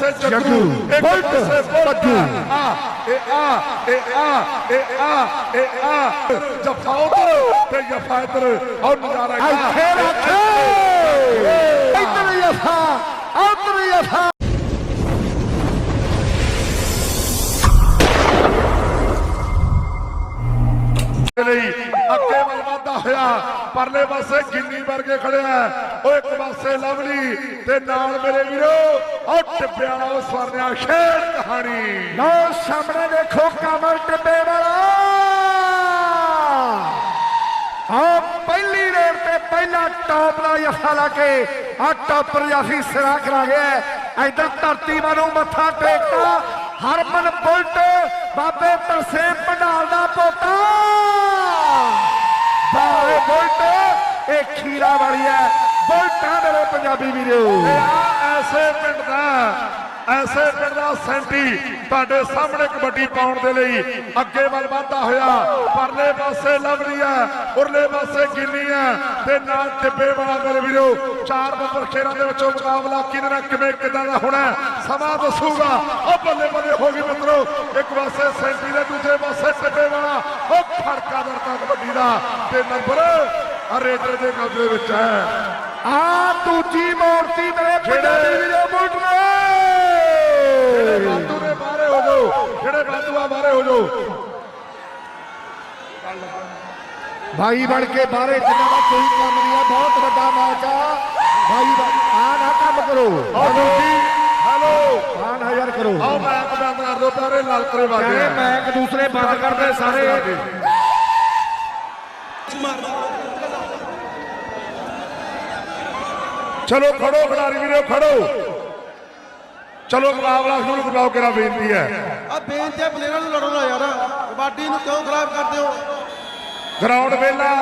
से जगू बोल्ट पट्टू आ ए आ ए आ ए आ ए आ जब खाओ तो ये फायदर और नजारा आई खेल खेल इतना ये था और ये था ਲਈ ਅੱਗੇ ਵੱਲ ਵਧਦਾ ਹੋਇਆ, ਪਰਲੇ ਪਾਸੇ ਗਿੰਨੀ ਵਰਗੇ ਖੜਿਆ ਉਹ ਇੱਕ ਪਾਸੇ ਲਵਲੀ ਤੇ ਨਾਲ ਮੇਰੇ ਵੀਰੋ ਉਹ ਟਿੱਬਿਆਂ ਵਾਲਾ ਉਹ ਸਵਰਨਿਆ ਖੇਡ ਕਹਾਣੀ। ਲੋ ਸਾਹਮਣੇ ਦੇਖੋ ਕਮਲ ਟਿੱਬੇ ਵਾਲਾ। ਆ ਪਹਿਲੀ ਰੇਡ ਤੇ ਪਹਿਲਾ ਟੌਪ ਦਾ ਯਫਾ ਲਾ ਕੇ ਆ ਟੌਪਰ ਯਾਫੀ ਸਿਰਾ ਕਰਾ ਗਿਆ ਇਧਰ ਧਰਤੀ ਵਾਲੋਂ ਮੱਥਾ ਟੇਕਦਾ ਹਰਮਨ ਬੁਲਟ, ਬਾਬੇ ਤਰਸੇਮ ਪੰਡਾਲ ਦਾ ਪੋਤਾ। ਬਾਏ ਬੁਲਟ, ਇਹ ਖੀਰਾ ਵਾਲੀ ਹੈ। ਬੁਲਟਾਂ ਮੇਰੇ ਪੰਜਾਬੀ ਵੀਰੋ। ਇਹ ਆ ਐਸੇ ਪਿੰਡ ਦਾ ਐਸੇ ਪਿੰਡ ਦਾ ਸੈਂਟੀ ਤੁਹਾਡੇ ਸਾਹਮਣੇ ਕਬੱਡੀ ਪਾਉਣ ਦੇ ਲਈ ਅੱਗੇ ਵੱਲ ਵਧਦਾ ਹੋਇਆ। ਪਰਲੇ ਪਾਸੇ ਲਵਲੀ ਹੈ ਉਰਲੇ ਪਾਸੇ ਗਿੰਨੀ ਹੈ ਤੇ ਨਾਲ ਟਿੱਬੇ ਵਾਲਾ ਮੇਰੇ ਵੀਰੋ ਚਾਰ ਨੰਬਰ ਖੇਰਾਂ ਦੇ ਵਿੱਚੋਂ ਮੁਕਾਬਲਾ ਕਿਹਦੇ ਨਾਲ ਕਿਵੇਂ ਕਿਦਾਂ ਦਾ ਹੋਣਾ ਸਮਾਂ ਦੱਸੂਗਾ। ਉਹ ਬੱਲੇ ਬੱਲੇ ਹੋ ਗਈ ਮਿੱਤਰੋ ਇੱਕ ਪਾਸੇ ਸੈਂਟੀ ਦੇ ਦੂਜੇ ਪਾਸੇ ਟਿੱਬੇ ਵਾਲਾ ਉਹ ਖੜਕਾ ਦਰਤਾ ਕਬੱਡੀ ਦਾ ਤੇ ਨੰਬਰ ਰੇਡਰ ਦੇ ਕਬਜ਼ੇ ਵਿੱਚ ਹੈ। ਆ ਦੂਜੀ ਮੂਰਤੀ ਮੇਰੇ ਪੰਜਾਬੀ ਵੀਰੋ ਬੁਲਟ ਜਿਹੜੇ ਨੇ ਬਾਦੂ ਨੇ ਬਾਹਰੇ ਹੋ ਜਾਓ ਜਿਹੜੇ ਬਾਦੂ ਆ ਬਾਹਰੇ ਹੋ ਜਾਓ ਭਾਈ ਬਣ ਕੇ ਬਾਹਰੇ ਜਿੰਨਾ ਦਾ ਕੋਈ ਕੰਮ ਨਹੀਂ ਹੈ ਬਹੁਤ ਵੱਡਾ ਮੈਚ ਆ ਭਾਈ ਆ ਨਾ ਕੰਮ ਕਰੋ ਆਓ ਜੀ ਹੈਲੋ ਆ ਨਾ ਯਾਰ ਕਰੋ ਆਓ ਮੈਂ ਬੰਦ ਕਰ ਦੋ ਪਿਆਰੇ ਲਾਲ ਕਰੇ ਵਾਗੇ ਕਹਿੰਦੇ ਮੈਚ ਦੂਸਰੇ ਬੰਦ ਕਰਦੇ ਸਾਰੇ ਚਲੋ ਖੜੋ ਖਿਡਾਰੀ ਵੀਰੋ ਖੜੋ ਚਲੋ ਮੁਕਾਬਲਾ ਸ਼ੁਰੂ ਕਰਾਓ ਕਿਰਾ ਬੇਨਤੀ ਹੈ। ਆ ਬੇਨਤੀ ਹੈ ਪਲੇਅਰਾਂ ਨੂੰ ਲੜੋ ਨਾ ਯਾਰ। ਕਬੱਡੀ ਨੂੰ ਕਿਉਂ ਖਰਾਬ ਕਰਦੇ ਹੋ? ਗਰਾਊਂਡ ਵੇਲਾ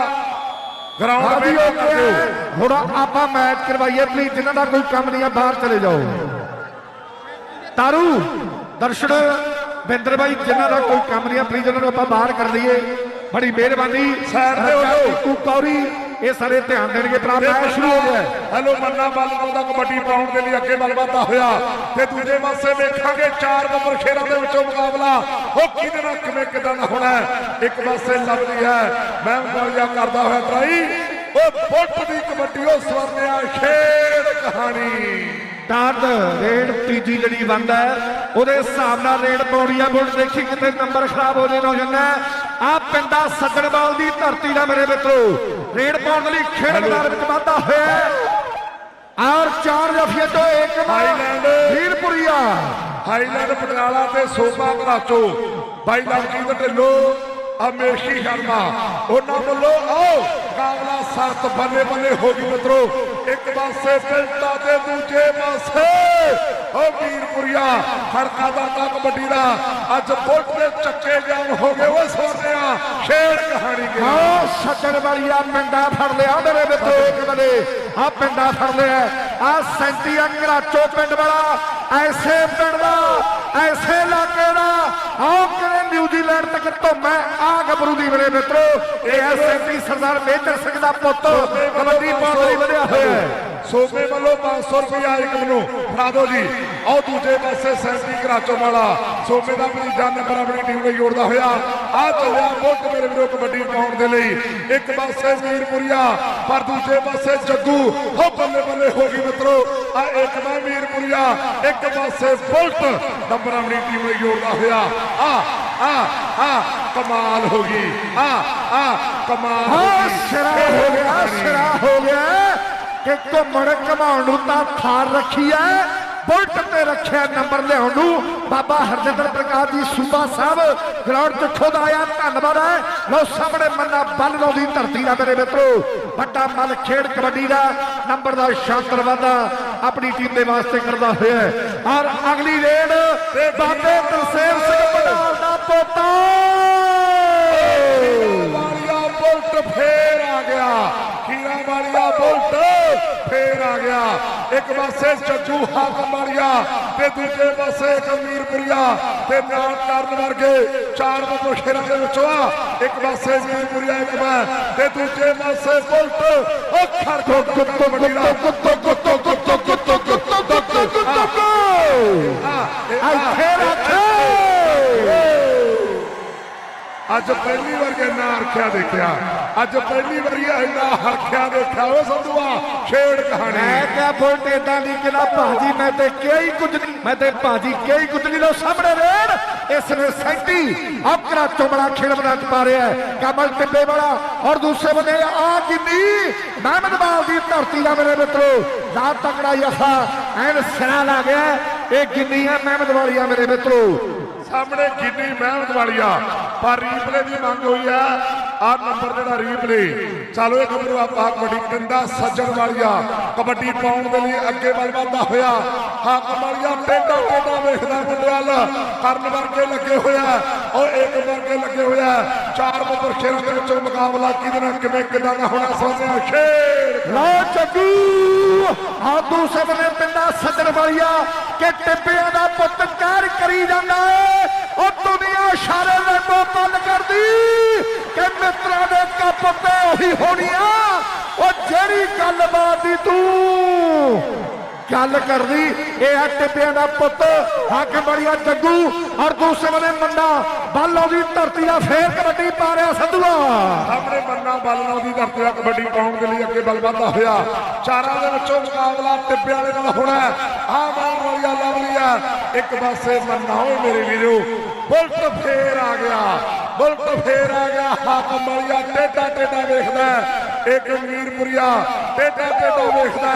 ਗਰਾਊਂਡ ਵੇਲਾ ਓਕੇ। ਦਿਓ ਹੁਣ ਆਪਾਂ ਮੈਚ ਕਰਵਾਈਏ ਪਲੀਜ਼ ਜਿਨ੍ਹਾਂ ਦਾ ਕੋਈ ਕੰਮ ਨਹੀਂ ਹੈ ਬਾਹਰ ਚਲੇ ਜਾਓ। ਤਾਰੂ ਦਰਸ਼ਨ ਬਿੰਦਰ ਬਾਈ ਜਿਨ੍ਹਾਂ ਦਾ ਕੋਈ ਕੰਮ ਨਹੀਂ ਹੈ ਪਲੀਜ਼ ਉਹਨਾਂ ਨੂੰ ਆਪਾਂ ਬਾਹਰ ਕਰ ਦਈਏ। ਬੜੀ ਮਿਹਰਬਾਨੀ Side ਤੇ ਹੋ ਜਾਓ। ਤੂੰ ਕੌਰੀ। ਇਹ ਸਾਰੇ ਧਿਆਨ ਦੇਣਗੇ ਭਰਾ ਮੈਚ ਸ਼ੁਰੂ ਹੋ ਗਿਆ। ਹੈਲੋ ਮੰਨਾ ਬੱਲ ਦਾ ਕਬੱਡੀ ਪਾਉਣ ਦੇ ਲਈ ਅੱਗੇ ਵਧਦਾ ਹੋਇਆ। ਤੇ ਦੂਜੇ ਪਾਸੇ ਵੇਖਾਂਗੇ ਚਾਰ ਨੰਬਰ ਖੇਰਾਂ ਦੇ ਵਿੱਚੋਂ ਮੁਕਾਬਲਾ। ਉਹ ਕਿਹਦੇ ਨਾਲ ਕਿਵੇਂ ਕਿਦਾਂ ਹੋਣਾ। ਇੱਕ ਪਾਸੇ ਲੱਭਦੀ ਹੈ। ਮੈਂ ਮੁਕਾਬਲਾ ਕਰਦਾ ਹੋਇਆ ਟਰਾਈ ਉਹ ਫੁੱਟ ਦੀ ਕਬੱਡੀ ਉਹ ਸਵਰਨਿਆ ਖੇਡ ਕਹਾਣੀ। ਦਰਦ ਰੇਡ ਤੀਜੀ ਜਿਹੜੀ ਬੰਦ ਉਹਦੇ ਹਿਸਾਬ ਨਾਲ ਰੇਡ ਪਾਉਣੀ ਆ ਬੁੱਢ ਦੇਖੀ ਕਿਤੇ ਨੰਬਰ ਖਰਾਬ ਹੋ ਜਾਣਾ ਹੋ। ਜਾਂਦਾ ਆ ਪਿੰਡਾ ਸੱਜਣਵਾਲ ਦੀ ਧਰਤੀ ਦਾ ਮੇਰੇ ਮਿੱਤਰੋ। ਰੇਡ ਪਾਉਣ ਲਈ ਖੇਡ ਮੈਦਾਨ ਵਿੱਚ ਵਾਧਾ ਹੋਇਆ। ਔਰ ਚਾਰ ਜਫੀਏ ਤੋਂ ਇੱਕ ਹਾਈਲੈਂਡ। ਵੀਰਪੁਰੀਆ। ਹਾਈਲੈਂਡ ਪਟਿਆਲਾ ਤੇ ਸੋਮਾ ਘਰਾਚੋ ਬਾਈ ਲਵਜੀਤ ਢਿੱਲੋਂ ਅਮੇਸ਼ੀ ਸ਼ਰਮਾ। ਉਹਨਾਂ ਵੱਲੋਂ ਆਓ ਕਾਬਲਾ ਸਰਤ ਬੱਲੇ ਬੱਲੇ ਹੋ ਗਈ ਮਿੱਤਰੋ। ਇੱਕ ਪਾਸੇ ਪਿੰਡਾ ਤੇ ਦੂਜੇ ਪਾਸੇ। ਓ ਵੀਰਪੁਰੀਆ ਖੜਕਾ ਦਾ ਕਬੱਡੀ ਦਾ। ਅੱਜ ਬੁੱਟ ਦੇ ਚੱਕੇ ਜਾਮ ਹੋ ਗਏ ਓ ਸੋਨਿਆ ਖੇਡ ਕਹਾਣੀ ਕੇ ਵਾਲੀਆ ਪਿੰਡਾ ਫੜ ਲਿਆ ਮੇਰੇ ਮਿੱਤਰੋ, ਇੱਕ ਬਲੇ ਆ ਪਿੰਡਾ ਫੜ ਲਿਆ। ਆ ਸੈਂਟੀਆ ਘਰਾਚੋ ਪਿੰਡ ਵਾਲਾ, ਐਸੇ ਪਿੰਡ ਦਾ, ਐਸੇ ਇਲਾਕੇ ਦਾ ਆਓ ਕਿਵੇਂ ਨਿਊਜ਼ੀਲੈਂਡ ਤੱਕ ਧੁੰਮਾ ਆ ਗੱਭਰੂ ਦੀ ਮੇਰੇ ਮਿੱਤਰੋ, ਇਹ ਐ ਸੈਂਟੀ ਸਰਦਾਰ ਮੇਜਰ ਸਿੰਘ ਦਾ ਪੁੱਤ, ਕਬੱਡੀ ਪਾਉਣ ਲਈ ਵਧਿਆ ਹੋਇਆ ਹੈ। ਸੋਮੇ ਵੱਲੋਂ 500 ਰੁਪਇਆ ਇੱਕ ਨੂੰ ਫੜਾ ਦਿਓ ਜੀ। ਆਓ ਦੂਜੇ ਪਾਸੇ ਸੈਂਟੀ ਕਰਾਚੋ ਵਾਲਾ। ਸੋਮੇ ਦਾ ਜਾਨ ਨੰਬਰ ਆਪਣੀ ਟੀਮ ਲਈ ਜੋੜਦਾ ਹੋਇਆ। ਆ ਚੱਲਿਆ ਬੁੱਟ ਮੇਰੇ ਵੀਰੋ ਕਬੱਡੀ ਪਾਉਣ ਦੇ ਲਈ। ਇੱਕ ਪਾਸੇ ਵੀਰਪੁਰੀਆ ਪਰ ਦੂਜੇ ਪਾਸੇ ਜੱਗੂ। ਹੋ ਬੱਲੇ ਬੱਲੇ ਹੋ ਗਈ ਮਿੱਤਰੋ। ਆ ਇੱਕ ਦਾ ਵੀਰਪੁਰੀਆ ਇੱਕ ਪਾਸੇ ਬੁਲਟ। ਨੰਬਰ ਆਪਣੀ ਟੀਮ ਲਈ ਜੋੜਦਾ ਹੋਇਆ। ਆ ਆ ਆ ਕਮਾਲ ਹੋ ਗਈ। ਆ ਆ ਕਮਾਲ ਹੋ ਹਾਂ ਗਈ। ਸਿਰਾ ਹੋ ਗਿਆ ਸਿਰਾ ਹੋ ਗਿਆ। ਕਿ ਘੁੰਮਣ ਘਮਾਉਣ ਨੂੰ ਤਾਂ ਥਾਰ ਰੱਖੀ ਐ। ਬੁਲਟ ਤੇ ਰੱਖਿਆ ਨੰਬਰ ਲਿਆਉਣ ਨੂੰ। ਬਾਬਾ ਹਰਜਿੰਦਰ ਪ੍ਰਕਾਸ਼ ਜੀ, ਸੂਬਾ ਸਾਹਿਬ ਗਰਾਊਂਡ 'ਚ ਖੁਦ ਆਇਆ। ਧੰਨਵਾਦ ਹੈ ਲੋ ਸਾਹਮਣੇ ਮੰਨਾ ਬੰਨ ਲਾਉਂਦੀ ਧਰਤੀ ਦਾ ਮੇਰੇ ਮਿੱਤਰੋ। ਵੱਡਾ ਮੱਲ ਖੇਡ ਕਬੱਡੀ ਦਾ ਨੰਬਰ ਦਾ ਸ਼ਾਨਦਾਰ ਵਾਧਾ ਆਪਣੀ ਟੀਮ ਦੇ ਵਾਸਤੇ ਕਰਦਾ ਹੋਇਆ ਔਰ ਅਗਲੀ ਰੇਡ ਬਾਬੇ ਤਰਸੇਮ ਸਿੰਘ ਪਟਾਲ ਦਾ ਪੋਤਾ। ਫੇਰ ਆ ਗਿਆ ਇੱਕ ਪਾਸੇ ਜੱਜੂ ਹਾਕਮ ਵਾਲੀਆ ਤੇ ਦੂਜੇ ਪਾਸੇ ਕਮੀਰਪੁਰੀਆ ਤੇ ਨਾਲ ਕਰਨ ਵਰਗੇ ਚਾਰ ਬੰਦੋ ਸ਼ੇਰਾਂ ਦੇ ਵਿੱਚੋਂ ਆ ਇੱਕ ਪਾਸੇ ਵੀਰਪੁਰੀਆ ਇੱਕ ਮੈਂ ਤੇ ਦੂਜੇ ਪਾਸੇ ਬੁਲਟ ਉਹ ਕੁੱਤੋ ਕੁੱਤੋ ਕੁੱਤੋ ਕੁੱਤੋ ਕੁੱਤੋ ਕੁੱਤੋ ਕੁੱਤੋ ਕੁੱਤੋ ਕੁੱਤੋ ਇੱਥੇ ਰੱਖ ਅੱਜ ਪਹਿਲੀ ਵਾਰ ਇੰਨਾ ਹਰਖਿਆ ਦੇਖਿਆ। ਅੱਜ ਪਹਿਲੀ ਵਾਰੀ ਇੰਨਾ ਹਰਖਿਆ ਦੇਖਿਆ। ਉਹ ਸੰਧੂਆ, ਛੇੜ ਕਹਾਣੀ। ਮੈਂ ਕਿਹਾ ਬੁਲਟ ਇਦਾਂ ਦੀ ਕਿ ਭਾਜੀ, ਮੈਂ ਤੇ ਕਿਹੀ ਕੁਝ ਨਹੀਂ, ਮੈਂ ਤੇ ਭਾਜੀ ਕਿਹੀ ਕੁਝ ਨਹੀਂ ਲੋ ਸਾਹਮਣੇ ਰੇਡ ਇਸ ਨੇ ਸੈਂਟੀ ਆਪਕਰਾ ਚੁਮੜਾ ਖੇਡ ਬਣਾ ਚ ਪਾ ਰਿਹਾ ਕਮਲ ਟਿੱਬੇ ਵਾਲਾ ਔਰ ਦੂਸਰੇ ਬੰਦੇ ਆ ਕਿੰਨੀ ਮਹਿਮਦਵਾਲ ਦੀ ਧਰਤੀ ਦਾ ਮੇਰੇ ਮਿੱਤਰੋ ਦਾ ਤਕੜਾ ਯਖਾ ਐਨ ਸਿਰਾ ਲਾ ਗਿਆ। ਇਹ ਗਿੰਨੀ ਹੈ ਮਹਿਮਦਵਾਲੀਆ ਮੇਰੇ ਮਿੱਤਰੋ। ਸਾਹਮਣੇ ਕਿੰਨੀ ਮਿਹਨਤ ਵਾਲੀ ਆ ਪਰ ਰੀਪਲੇ ਦੀ ਮੰਗ ਹੋਈ ਆ ਆ ਨੰਬਰ ਜਿਹੜਾ ਰੀਪਲੇ ਚਲੋ ਇਹ ਖਬਰ ਆਪਾਂ ਕਬੱਡੀ ਕੰਦਾ ਸੱਜਣ ਵਾਲੀਆ, ਕਬੱਡੀ ਪਾਉਣ ਦੇ ਲਈ ਅੱਗੇ ਵੱਲ ਵਧਦਾ ਹੋਇਆ। ਹੱਕ ਵਾਲੀਆ ਟੇਡਾ ਟੇਡਾ ਵੇਖਦਾ ਮੁੰਡੇ ਕਰਨ ਵਰਗੇ ਲੱਗੇ ਹੋਇਆ, ਉਹ ਇੱਕ ਵਰਗੇ ਲੱਗੇ ਹੋਇਆ। ਚਾਰ ਬੱਬਰ ਖੇਰਾਂ ਦੇ ਵਿੱਚੋਂ ਮੁਕਾਬਲਾ ਕਿਹਦੇ ਨਾਲ, ਕਿਵੇਂ, ਕਿਦਾਂ ਦਾ ਹੋਣਾ ਸੋਚਿਆ? ਖੇਡ! ਲੋ ਚੱਗੂ ਆ ਦੂਸਰੇ ਬੰਨੇ ਪਿੰਡਾ ਸੱਜਣ ਵਾਲੀਆ, ਕਿ ਟਿੱਬਿਆਂ ਦਾ ਪੁੱਤ ਕਹਿਰ ਕਰੀ ਜਾਂਦਾ ਉਹ ਦੁਨੀਆ ਇਸ਼ਾਰੇ ਰੰਗੋ ਬੰਦ ਕਰਦੀ ਕਿ ਮਿੱਤਰਾਂ ਦੇ ਕੱਪ ਤੇ ਉਹੀ ਹੋਣੀ ਆ। ਉਹ ਜਿਹੜੀ ਗੱਲਬਾਤ ਦੀ ਤੂੰ ਗੱਲ ਕਰਦੀ, ਇਹ ਆ ਟਿੱਬਿਆਂ ਦਾ ਪੁੱਤ, ਹੱਕ ਬੜੀਆ ਜੱਗੂ ਔਰ ਦੂਸਰੇ ਬੰਨੇ ਮੰਨਾ, ਬਾਲੋਂ ਦੀ ਧਰਤੀ ਦਾ ਫੇਰ ਕਬੱਡੀ ਪਾ ਰਿਹਾ ਸੰਧੂਆ। ਸਾਹਮਣੇ ਮੰਨਾ, ਬਾਲੋ ਦੀ ਧਰਤੀ ਦਾ ਕਬੱਡੀ ਪਾਉਣ ਦੇ ਲਈ ਅੱਗੇ ਬਲ ਵਧਦਾ ਹੋਇਆ। ਚਾਰਾਂ ਦੇ ਵਿੱਚੋਂ ਮੁਕਾਬਲਾ ਟਿੱਬਿਆਂ ਦੇ ਨਾਲ ਹੋਣਾ ਆ ਮਾਰ ਵਾਲੀਆ ਲਵਲੀਆ ਇੱਕ ਪਾਸੇ ਮੰਨਾ ਹੋਏ ਮੇਰੇ ਵੀਰੋ ਬੁਲਟ ਫੇਰ ਆ ਗਿਆ। ਬੁਲਟ ਫੇਰ ਆ ਗਿਆ। ਹਾਕਮ ਵਾਲੀਆ ਟੇਡਾ ਟੇਡਾ ਵੇਖਦਾ ਇੱਕ ਮੀਰਪੁਰੀਆ ਟੇਡਾ ਟੇਡਾ ਵੇਖਦਾ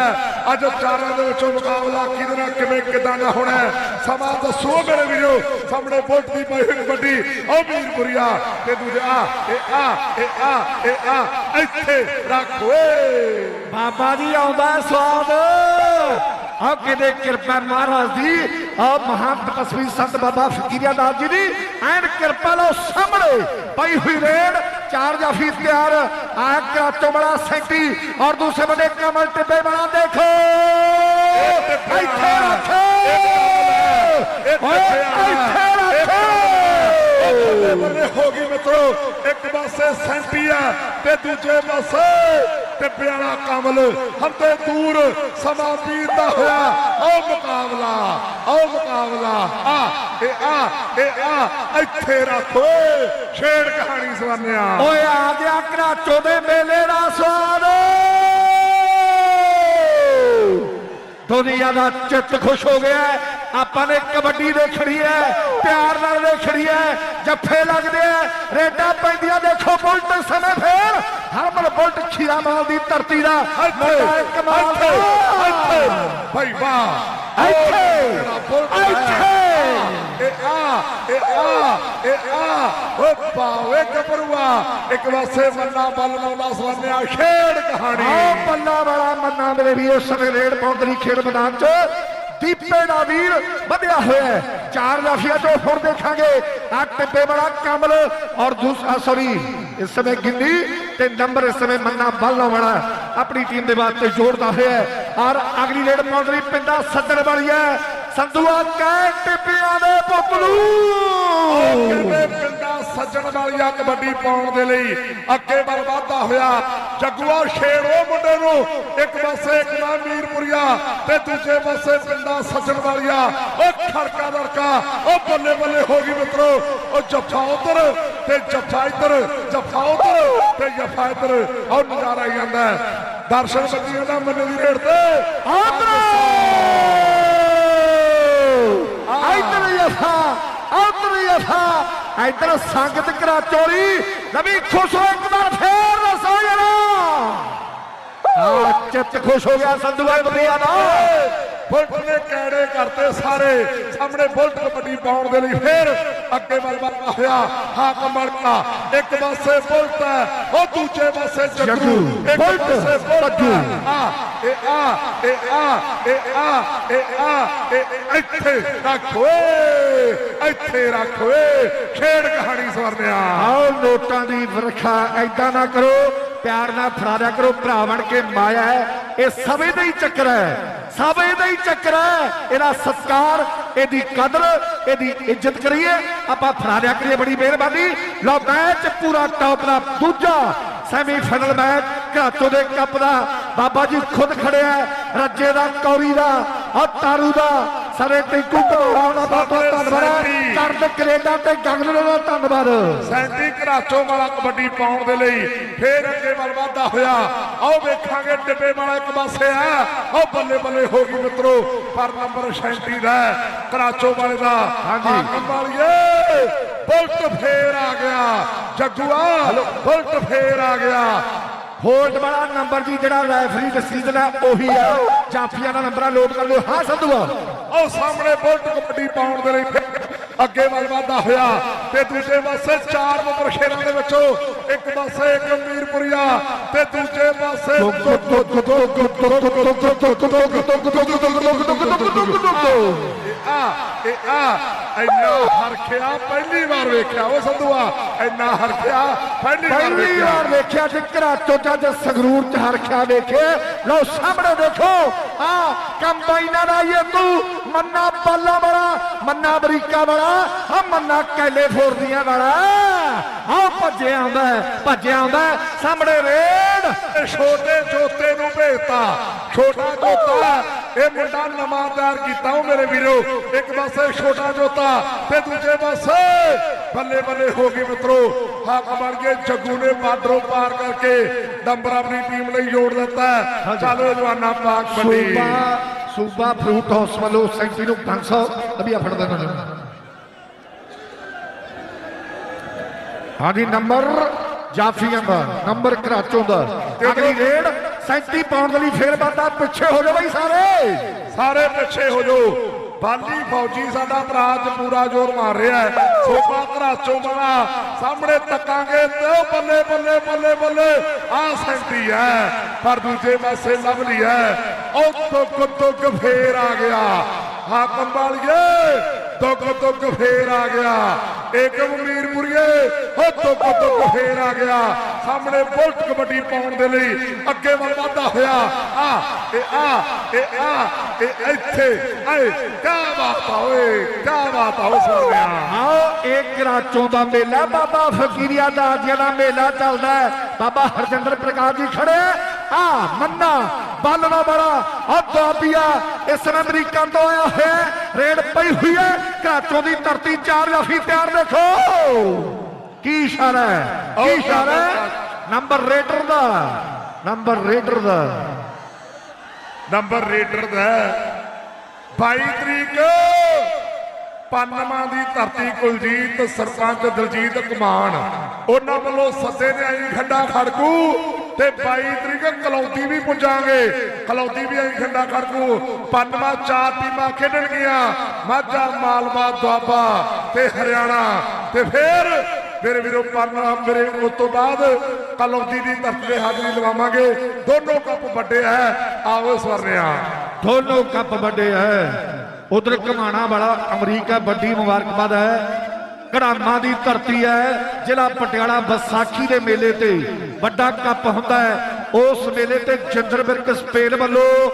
ਅੱਜ ਚਾਰਾਂ ਦੇ ਵਿੱਚੋਂ ਮੁਕਾਬਲਾ ਕਿਹਦੇ ਨਾਲ, ਕਿਵੇਂ, ਕਿਦਾਂ ਦਾ ਹੋਣਾ ਸਮਾਂ ਦੱਸੋ ਮੇਰੇ ਵੀਰੋ। ਸਾਹਮਣੇ ਬੁਲਟ ਦੀ ਪਾਈ ਹੋਈ ਕਬੱਡੀ ਉਹ ਮੀਰਪੁਰੀਆ ਤੇ ਦੂਜਾ, ਇਹ ਆ ਇਹ ਆ ਇਹ ਆ, ਇੱਥੇ ਰੱਖ ਓਏ। ਬਾਬਾ ਜੀ ਆਉਂਦਾ ਸਵਾਦ। ਆ ਕਿਤੇ ਕਿਰਪਾ ਮਹਾਰਾਜ ਦੀ ਆ ਮਹਾਨ ਤਪਸਵੀ ਸੰਤ ਬਾਬਾ ਫਕੀਰਿਆ ਦਾਸ ਜੀ ਦੀ, ਐਨ ਕਿਰਪਾ ਲੋ ਸਾਹਮਣੇ, ਪਈ ਹੋਈ ਰੇਡ, ਚਾਰ ਜਾਫੀ ਤਿਆਰ ਆ ਕਰਾਚੋ ਬੜਾ ਸੈਂਟੀ, ਔਰ ਦੂਸਰੇ ਬੰਦੇ ਕਮਲ ਟਿੱਬੇ ਬਣਾ ਦੇਖੋ। ਇੱਥੇ ਰੱਖੋ। ਇੱਥੇ ਰੱਖੋ। ਹੋ ਗਈ ਮਿੱਤਰੋ, ਇੱਕ ਪਾਸੇ ਸੈਂਟੀ ਆ ਤੇ ਦੂਜੇ ਪਾਸੇ ਟਿੱਬੇ ਵਾਲਾ ਕਮਲ, ਹੰਦੇ ਦੂਰ ਸਮਾਂ ਬੀਤਦਾ ਹੋਇਆ। ਉਹ ਮੁਕਾਬਲਾ ਆਹ ਮੁਕਾਬਲਾ। ਆ, ਇਹ ਆ ਇਹ ਆ, ਇੱਥੇ ਰੱਖ ਓਏ, ਛੇੜ ਕਹਾਣੀ ਸਵਾਨਿਆ। ਓਏ ਆ ਗਿਆ ਕਰਾਚੋ ਦੇ ਮੇਲੇ ਦਾ ਸਵਾਦ। ਦੁਨੀਆ ਦਾ ਚਿੱਤ ਖੁਸ਼ ਹੋ ਗਿਆ। ਆਪਾਂ ਨੇ ਕਬੱਡੀ ਦੇਖਣੀ ਹੈ ਪਿਆਰ ਨਾਲ ਦੇਖਣੀ ਹੈ ਜੱਫੇ ਲੱਗਦੇ ਆ ਰੇਡਾਂ ਪੈਂਦੀਆਂ ਦੇਖੋ ਬੁਲਟ ਸਮੇਂ ਫੇਰ। ਹਰਮਨ ਬੁਲਟ ਖੀਰਾ ਮਾਲ ਦੀ ਧਰਤੀ ਦਾ ਕਮਾਲ ਦਾ। ਇੱਥੇ ਭਾਈ ਵਾਹ। ਇੱਥੇ ਇੱਥੇ ਇਹ ਆ ਇਹ ਆ ਇਹ ਆ। ਓ ਪਾਵੇ ਕਪਰੂਆ ਇੱਕ ਪਾਸੇ ਮੰਨਾ ਬਲ ਲਾਉਂਦਾ ਸਵਾਨਿਆ ਖੇਡ ਕਹਾਣੀ। ਆ ਪੱਲਾ ਵਾਲਾ ਮੰਨਾ ਮੇਰੇ ਵੀਰ ਰੇਡ ਪੌਂਦਰੀ ਖੇਡ ਮੈਦਾਨ 'ਚ। ਦੀਪੇ ਦਾ ਵੀਰ ਵਧਿਆ ਹੋਇਆ ਚਾਰ ਜਾਫੀਆਂ ਤੋਂ ਹੁਣ ਦੇਖਾਂਗੇ ਆ ਟਿੱਬੇ ਵਾਲਾ ਕਮਲ ਔਰ ਦੂਸਰਾ ਸੌਰੀ ਇਸ ਸਮੇਂ ਗਿੰਨੀ ਤੇ ਨੰਬਰ ਇਸ ਸਮੇਂ ਮੰਨਾ ਬਾਲਾ ਵਾਲਾ ਆਪਣੀ ਟੀਮ ਦੇ ਵਾਸਤੇ ਜੋੜਦਾ ਹੋਇਆ ਔਰ ਅਗਲੀ ਰੇਡ ਪੌਂਦਰੀ ਪਿੰਡਾ ਸੱਦਣ ਵਾਲੀ ਹੈ। ਸੰਧੂਆ ਕਹਿ ਟਿੱਬਿਆਂ ਦੇ ਪੁੱਤ ਨੂੰ। ਪਿੰਡਾਂ ਸੱਜਣ ਵਾਲੀਆ ਕਬੱਡੀ ਪਾਉਣ ਦੇ ਲਈ। ਅੱਗੇ ਵੱਲ ਵਧਦਾ ਹੋਇਆ ਜੱਗੂਆ ਛੇੜ ਉਹ ਮੁੰਡੇ ਨੂੰ। ਇੱਕ ਪਾਸੇ ਇੱਕ ਨਾ ਮੀਰਪੁਰੀਆ ਤੇ ਦੂਜੇ ਪਾਸੇ ਪਿੰਡਾਂ ਸੱਜਣ ਵਾਲੀਆ। ਉਹ ਖੜਕਾ ਦਰਕਾ ਉਹ ਬੱਲੇ ਬੱਲੇ ਹੋ ਗਈ ਮਿੱਤਰੋ। ਉਹ ਜੱਫਾ ਉਧਰ ਤੇ ਜੱਫਾ ਇੱਧਰ, ਜੱਫਾ ਉਧਰ ਤੇ ਜੱਫਾ ਇੱਧਰ। ਉਹ ਨਜ਼ਾਰਾ ਹੀ ਜਾਂਦਾ। ਦਰਸ਼ਨ ਬੱਚੀਆਂ ਦਾ ਮੰਨੇ ਦੀ ਰੇੜ ਤੇ। ਇਧਰ ਉਧਰ ਯਫਾ ਇਧਰ ਸੰਗਤ ਕਰਾ ਚੋਰੀ ਨਵੀ ਖੁਸ਼ ਹੋ ਇੱਕ ਵਾਰ ਫੇਰ ਰਸੋ ਜਰਾ ਆ ਚਿੱਤ ਖੁਸ਼ ਹੋ ਗਿਆ ਸੰਧੂਆ ਬੰਦਿਆ ਦਾ ਬੁਲਟ ਨੇ ਕੈੜੇ ਕਰਤੇ ਸਾਰੇ? ਸਾਹਮਣੇ ਬੁਲਟ ਕਬੱਡੀ ਪਾਉਣ ਦੇ ਲਈ ਫੇਰ ਅੱਗੇ ਵੱਲ ਵਧਦਾ ਹੋਇਆ ਹਾਕਮ ਮਲਕਾ ਇੱਕ ਪਾਸੇ ਬੁਲਟ ਹੈ ਉਹ ਦੂਜੇ ਪਾਸੇ ਜੱਗੂ ਇੱਕ ਪਾਸੇ ਬੁਲਟ। ਹੈ। ਆ ਇਹ ਆ ਇਹ ਆ ਇਹ ਆ ਇਹ ਆ ਇਹ ਇੱਥੇ ਰੱਖ ਓਏ ਇੱਥੇ ਰੱਖ ਓਏ ਖੇਡ ਕਹਾਣੀ ਸਵਰਨਿਆ। ਆਓ ਨੋਟਾਂ ਦੀ ਵਰਖਾ ਐਦਾਂ ਨਾ ਕਰੋ। ਪਿਆਰ ਨਾਲ ਫੜਾ ਕਰੋ, ਭਰਾ ਬਣ ਕੇ ਮਾਇਆ ਹੈ। ਇਹ ਸਭੇ ਦਾ ਹੀ ਚੱਕਰ ਹੈ। ਸਭੇ ਦਾ ਹੀ ਚੱਕਰ ਹੈ। ਇਹਦਾ ਸਤਕਾਰ, ਇਹਦੀ ਕਦਰ, ਇਹਦੀ ਇੱਜ਼ਤ ਕਰੀਏ। ਆਪਾਂ ਫਰਾਰਿਆ ਕਰੀਏ ਬੜੀ ਮਿਹਰਬਾਨੀ। ਲਓ, ਮੈਚ ਪੂਰਾ ਟੌਪ ਦਾ। ਦੂਜਾ ਸੈਮੀਫਾਈਨਲ ਮੈਚ ਘਾਟੋ ਦੇ ਕੱਪ ਦਾ। ਬਾਬਾ ਜੀ ਖੁਦ ਖੜਿਆ ਰੱਜੇ ਦਾ, ਕੌਰੀ ਦਾ ਆ ਤਾਰੂ ਦਾ ਸਾਰੇ ਟਿੰਕੂ ਘਮਾਣਾ ਦਾ ਬਹੁਤ ਬਹੁਤ ਧੰਨਵਾਦ। ਕਰਦ ਕੈਨੇਡਾ ਤੇ ਗੰਗਲ ਦਾ ਧੰਨਵਾਦ। ਸੈਂਟੀ ਘਰਾਚੋ ਵਾਲਾ ਕਬੱਡੀ ਪਾਉਣ ਦੇ ਲਈ ਫੇਰ ਅੱਗੇ ਵੱਲ ਵਾਧਾ ਹੋਇਆ। ਆਓ ਵੇਖਾਂਗੇ ਡੱਬੇ ਵਾਲਾ ਇੱਕ ਪਾਸੇ ਆ। ਆਓ ਬੱਲੇ ਬੱਲੇ ਹੋ ਗਈ ਮਿੱਤਰੋ ਪਰ ਨੰਬਰ 37 ਦਾ ਘਰਾਚੋ ਵਾਲੇ ਦਾ। ਹਾਂਜੀ। ਕੰਬਾਲੀਏ ਬੁਲਟ ਫੇਰ ਆ ਗਿਆ। ਜੱਗੂਆ ਬੁਲਟ ਫੇਰ ਆ ਗਿਆ। ਹੋਲਡ ਵਾਲਾ ਨੰਬਰ ਜੀ ਜਿਹੜਾ ਰੈਫਰੀ ਡਿਸੀਜਨ ਹੈ ਉਹੀ ਹੈ। ਜਾਫੀਆਂ ਦਾ ਨੰਬਰ ਲੋਡ ਕਰ ਲਿਓ ਹਾਂ ਸੰਧੂਆ। ਉਹ ਸਾਹਮਣੇ ਬੁਲਟ ਕਬੱਡੀ ਪਾਉਣ ਦੇ ਲਈ ਅੱਗੇ ਵੱਲ ਵਾਧਾ ਹੋਇਆ ਤੇ ਦੂਜੇ ਪਾਸੇ ਚਾਰ ਨੰਬਰ ਸ਼ੇਰਾਂ ਦੇ ਵਿੱਚੋਂ ਇੱਕ ਪਾਸੇ ਗੰਭੀਰਪੁਰੀਆ ਤੇ ਦੂਜੇ ਪਾਸੇ ਆ ਇਹ ਆ ਇੰਨਾ ਹਰਖਿਆ ਪਹਿਲੀ ਵਾਰ ਵੇਖਿਆ ਉਹ ਸੰਧੂਆ ਇੰਨਾ ਹਰਖਿਆ ਪਹਿਲੀ ਵਾਰ ਪਹਿਲੀ ਵੇਖਿਆ ਵਾਰ ਵੇਖਿਆ ਕਿ ਘਰਾਚੋ ਜੱਜ ਸੰਗਰੂਰ ਚ ਹਰਖਿਆ ਵੇਖੇ ਲਓ ਸਾਹਮਣੇ ਦੇਖੋ ਆ ਕੰਬਾਈਨਾਂ ਦਾ ਇਹ ਤੂੰ ਮੰਨਾ ਬਾਲਾ ਵਾਲਾ ਮੰਨਾ ਅਮਰੀਕਾ ਵਾਲਾ ਆ ਮੰਨਾ ਕੈਲੀਫੋਰਨੀਆ ਵਾਲਾ ਆ ਭੱਜਿਆ ਆਉਂਦਾ ਹੈ, ਭੱਜਿਆ ਆਉਂਦਾ ਸਾਹਮਣੇ ਰੇਡ ਛੋਟੇ ਜੋਤੇ ਨੂੰ ਭੇਜਤਾ। ਛੋਟਾ ਜੋਤਾ ਇਹ ਮੁੰਡਾ ਤਿਆਰ ਕੀਤਾ ਉਹ ਮੇਰੇ ਵੀਰੋ। ਇੱਕ ਪਾਸੇ ਛੋਟਾ ਜੋਤਾ ਤੇ ਦੂਜੇ ਪਾਸੇ ਬੱਲੇ ਬੱਲੇ ਹੋ ਗਈ ਮਿੱਤਰੋ। ਹੱਕ ਬਣ ਕੇ ਜੱਗੂ ਨੇ ਬਾਰਡਰੋਂ ਪਾਰ ਕਰਕੇ ਨੰਬਰ ਆਪਣੀ ਟੀਮ ਲਈ ਜੋੜ ਦਿੱਤਾ। ਚੱਲ ਜਵਾਨਾ ਪਾਕ ਬੰਦੀ ਸੂਬਾ ਸੂਬਾ ਫਰੂਟ ਹਾਊਸ ਵੱਲੋਂ ਸੈਂਟੀ ਨੂੰ 500 ਅਭੀ ਫੜ ਦੇਣਾ ਜੀ ਹਾਂਜੀ ਨੰਬਰ ਜਾਫੀਆਂ ਦਾ ਨੰਬਰ ਘਰਾਚੋਂ ਦਾ। ਅਗਲੀ ਰੇਡ 37 ਪਾਉਣ ਦੇ ਲਈ ਫੇਰ ਬਾਤਾ ਪਿੱਛੇ ਹੋ ਜਾਓ ਬਈ ਸਾਰੇ। ਸਾਰੇ ਪਿੱਛੇ ਹੋ ਜਾਓ। ਬਾਲੀ ਫੌਜੀ ਸਾਡਾ ਭਰਾ ਅੱਜ ਪੂਰਾ ਜ਼ੋਰ ਮਾਰ ਰਿਹਾ ਹੈ। ਸੋਪਾ ਘਰਾਚੋਂ ਬਣਾ ਸਾਹਮਣੇ ਤੱਕਾਂਗੇ ਤੇ ਬੱਲੇ ਬੱਲੇ ਬੱਲੇ ਬੱਲੇ। ਆ ਸੈਂਟੀ ਹੈ ਪਰ ਦੂਜੇ ਪਾਸੇ ਲਵਲੀ ਹੈ। ਉਹ ਤੁੱਕ ਤੁੱਕ ਫੇਰ ਆ ਗਿਆ। ਹਾਕਮ ਵਾਲੀਏ ਤੁੱਕ ਤੁੱਕ ਫੇਰ ਆ ਗਿਆ। ਏਕਮ ਮੀਰਪੁਰੀਏ ਉਹ ਤੁੱਕ ਤੁੱਕ ਫੇਰ ਆ ਗਿਆ। ਸਾਹਮਣੇ ਬੁਲਟ ਕਬੱਡੀ ਪਾਉਣ ਦੇ ਲਈ ਅੱਗੇ ਵੱਲ ਵਾਧਾ ਹੋਇਆ। ਆ, ਇਹ ਆ ਇਹ ਆ, ਇਹ ਇੱਥੇ। ਆਏ, ਕਿਆ ਬਾਤ ਆ ਓਏ ਬਾਤ ਆ ਓ ਆਓ ਇਹ ਘਰਾਚੋਂ ਦਾ ਮੇਲਾ। ਬਾਬਾ ਫਕੀਰੀਆ ਦਾ ਜਿਹੜਾ ਮੇਲਾ ਚੱਲਦਾ ਬਾਬਾ ਹਰਜਿੰਦਰ ਪ੍ਰਕਾਸ਼ ਜੀ ਖੜੇ ਆ ਮੰਨਾ ਬਾਲਣਾ ਬੜਾ ਆ ਦਾਬੀਆ ਇਸ ਨੇ ਅਮਰੀਕਾ ਤੋਂ ਆਇਆ ਹੈ। ਰੇਡ ਪਈ ਹੋਈ ਹੈ। ਘਰਾਚੋਂ ਦੀ ਧਰਤੀ ਚਾਰ ਜਾਫੀ ਤਿਆਰ ਦੇਖੋ। ਕੀ ਇਸ਼ਾਰਾ ਹੈ ਕੀ ਇਸ਼ਾਰਾ ਨੰਬਰ ਰੇਡਰ ਦਾ ਨੰਬਰ ਰੇਡਰ ਦਾ। ਨੰਬਰ ਰੇਡਰ ਦਾ 22 ਤਰੀਕ ਪੰਨਵਾਂ ਦੀ ਧਰਤੀ ਕੁਲਜੀਤ ਸਰਪੰਚ ਦਲਜੀਤ ਕਮਾਨ। ਉਹਨਾਂ ਵੱਲੋਂ ਸੱਦੇ ਨੇ ਆਈ ਖੱਡਾ ਖੜਕੂ। ਤੇ 22 ਤਰੀਕ ਕਲੌਦੀ ਵੀ ਪੁੱਜਾਂਗੇ। ਕਲੌਦੀ ਵੀ ਆਈ ਖੱਡਾ ਖੜਕੂ ਪੰਨਵਾਂ ਚਾਰ ਟੀਮਾਂ ਖੇਡਣਗੀਆਂ ਮਾਝਾ ਮਾਲਵਾ ਦੁਆਬਾ ਤੇ ਹਰਿਆਣਾ। ਤੇ ਫਿਰ ਮੇਰੇ ਵੀਰੋ ਪੰਨਵਾ ਮੇਰੇ ਉਸ ਤੋਂ ਬਾਅਦ ਕਲੌਦੀ ਦੀ ਧਰਤੀ ਤੇ ਹਾਜ਼ਰੀ ਲਵਾਵਾਂਗੇ। ਦੋਨੋਂ ਕੱਪ ਵੱਡੇ ਹੈ ਆਓ ਸਵਰਨਿਆ। ਦੋਨੋਂ ਕੱਪ ਵੱਡੇ ਹੈ ਉਧਰ ਕਮਾਣਾ ਵਾਲਾ ਅਮਰੀਕਾ ਵੱਡੀ ਮੁਬਾਰਕਬਾਦ ਹੈ ਘੜਾਮਾ ਦੀ ਧਰਤੀ ਹੈ, ਜ਼ਿਲ੍ਹਾ ਪਟਿਆਲਾ ਵਿਸਾਖੀ ਦੇ ਮੇਲੇ ਤੇ ਵੱਡਾ ਕੱਪ ਹੁੰਦਾ ਹੈ। ਉਸ ਮੇਲੇ ਤੇ ਜਿੰਦਰ ਬਿਰਕ ਸਪੇਨ ਵੱਲੋਂ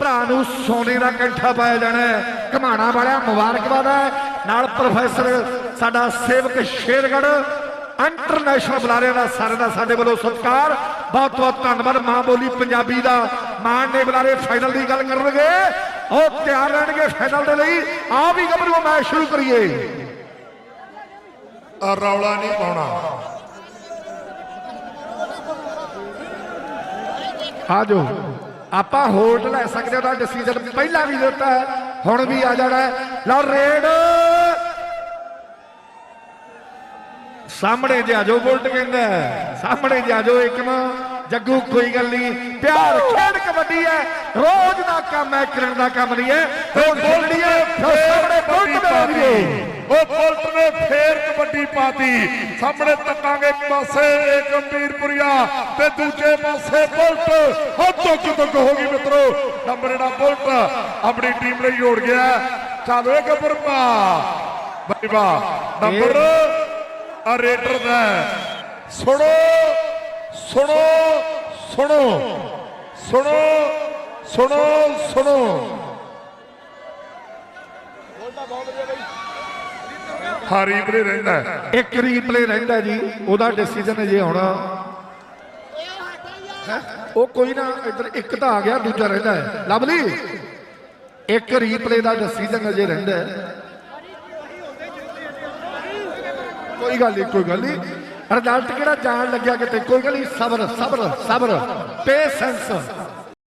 ਭਰਾ ਨੂੰ ਸੋਨੇ ਦਾ ਕੈਂਠਾ ਪਾਇਆ ਜਾਣਾ ਹੈ। ਕਮਾਣਾ ਵਾਲਿਆ ਮੁਬਾਰਕਬਾਦ ਹੈ। ਨਾਲ ਪ੍ਰੋਫੈਸਰ, ਸਾਡਾ ਸੇਵਕ ਸ਼ੇਰਗੜ੍ਹ ਇੰਟਰਨੈਸ਼ਨਲ ਬੁਲਾਰਿਆਂ ਦਾ ਸਾਰੇ ਦਾ ਸਾਡੇ ਵੱਲੋਂ ਸਤਿਕਾਰ। ਬਹੁਤ ਬਹੁਤ ਧੰਨਵਾਦ। ਮਾਂ ਬੋਲੀ ਪੰਜਾਬੀ ਦਾ ਮਾਣ ਨੇ ਬੁਲਾਰੇ ਫਾਈਨਲ ਦੀ ਗੱਲ ਕਰਨਗੇ। ਉਹ ਤਿਆਰ ਰਹਿਣਗੇ ਫਾਈਨਲ ਦੇ ਲਈ। ਆ ਵੀ ਗੱਭਰੂ ਮੈਚ ਸ਼ੁਰੂ ਕਰੀਏ। ਰੌਲਾ ਨਹੀਂ ਪਾਉਣਾ ਆ ਜਾਓ ਆਪਾਂ ਹੋਲਡ ਲੈ ਸਕਦੇ ਉਹਦਾ ਡਿਸੀਜਨ ਪਹਿਲਾਂ ਵੀ ਦਿੱਤਾ ਹੈ, ਹੁਣ ਵੀ ਆ ਜਾਣਾ ਹੈ ਲਓ, ਰੇਡ ਸਾਹਮਣੇ ਜਾ ਜੋ ਬੁਲਟ ਕਹਿੰਦਾ ਹੈ। ਸਾਹਮਣੇ ਜਾ ਜੋ ਇੱਕ ਨਾ ਜੱਗੂ ਕੋਈ ਗੱਲ ਨਹੀਂ। ਪਿਆਰ ਖੇਡ ਕਬੱਡੀ ਹੈ। ਰੋਜ਼ ਦਾ ਕੰਮ ਹੈ ਕਿਰਨ ਦਾ ਕੰਮ ਨਹੀਂ ਹੈ। ਰੋਜ਼ ਬੋਲਣੀ ਹੈ ਸਾਹਮਣੇ ਬੁਲਟ ਮਾਰੀਏ ਉਹ ਬੁਲਟ ਨੇ ਫੇਰ ਕਬੱਡੀ ਪਾਤੀ। ਸਾਹਮਣੇ ਤੱਕਾਂਗੇ ਇੱਕ ਪਾਸੇ ਗੰਭੀਰਪੁਰੀਆ ਤੇ ਦੂਜੇ ਪਾਸੇ ਬੁਲਟ। ਹੋ ਤੁੱਕ ਤੁੱਕ ਹੋ ਗਈ ਮਿੱਤਰੋ। ਨੰਬਰ ਜਿਹੜਾ ਬੁਲਟ ਆਪਣੀ ਟੀਮ ਲਈ ਜੋੜ ਗਿਆ ਚੱਲ ਏ ਗੱਬਰਪਾ ਬਾਈ ਵਾਹ ਨੰਬਰ ਆ ਰੇਡਰ ਦਾ। ਸੁਣੋ। ਸੁਣੋ ਸੁਣੋ ਸੁਣੋ ਸੁਣੋ ਸੁਣੋ। ਹਾਰੀ ਬਰੇ ਰਹਿੰਦਾ ਹੈ। ਇੱਕ ਰੀਪਲੇ ਰਹਿੰਦਾ ਜੀ ਉਹਦਾ ਡਿਸੀਜਨ ਜੇ ਆਉਣਾ ਹੈਂ? ਉਹ ਕੋਈ ਨਾ ਇੱਧਰ ਇੱਕ ਤਾਂ ਆ ਗਿਆ ਦੂਜਾ ਰਹਿੰਦਾ ਹੈ। ਲਵਲੀ ਇੱਕ ਰੀਪਲੇ ਦਾ ਡਿਸੀਜਨ ਅਜੇ ਰਹਿੰਦਾ ਹੈ। ਕੋਈ ਗੱਲ ਨਹੀਂ ਕੋਈ ਗੱਲ ਨਹੀਂ। ਰਿਜ਼ਲਟ ਕਿਹੜਾ ਜਾਣ ਲੱਗਿਆ ਕਿਤੇ? ਕੋਈ ਗੱਲ ਨਹੀਂ ਸਬਰ ਸਬਰ ਸਬਰ। ਪੇਸ਼ੈਂਸ